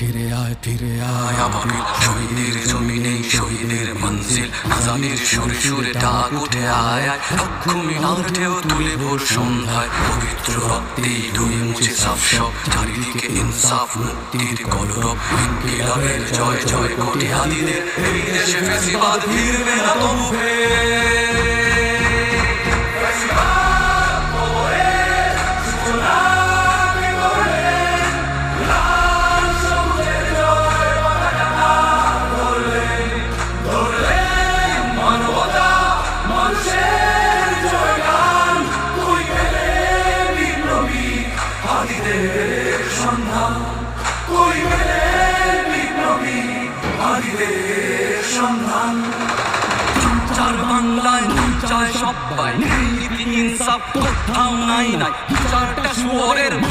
ফিরে আয় ফিরে আয় আবাবিল শহীদের জমিনে শহীদের মঞ্জিল। আজানের সুরে সুরে ডাক উঠে আয় লক্ষ মিনার ঢেউ তুলে ভোর সন্ধ্যায়। পবিত্র রক্তে ধুয়ে মুছে সাফ সব চারিদিকে ইনসাফ, মুক্তির কলরব। ইনকিলাবের জয় জয়, কোটি হাদিদের এই দেশে ফেসিবাদ ফিরবে না তবু ফের। চার বাংলায় নুন চায় সবাই। ইনসাফ কোথাও নাই নাই। চারটা শুয়োরের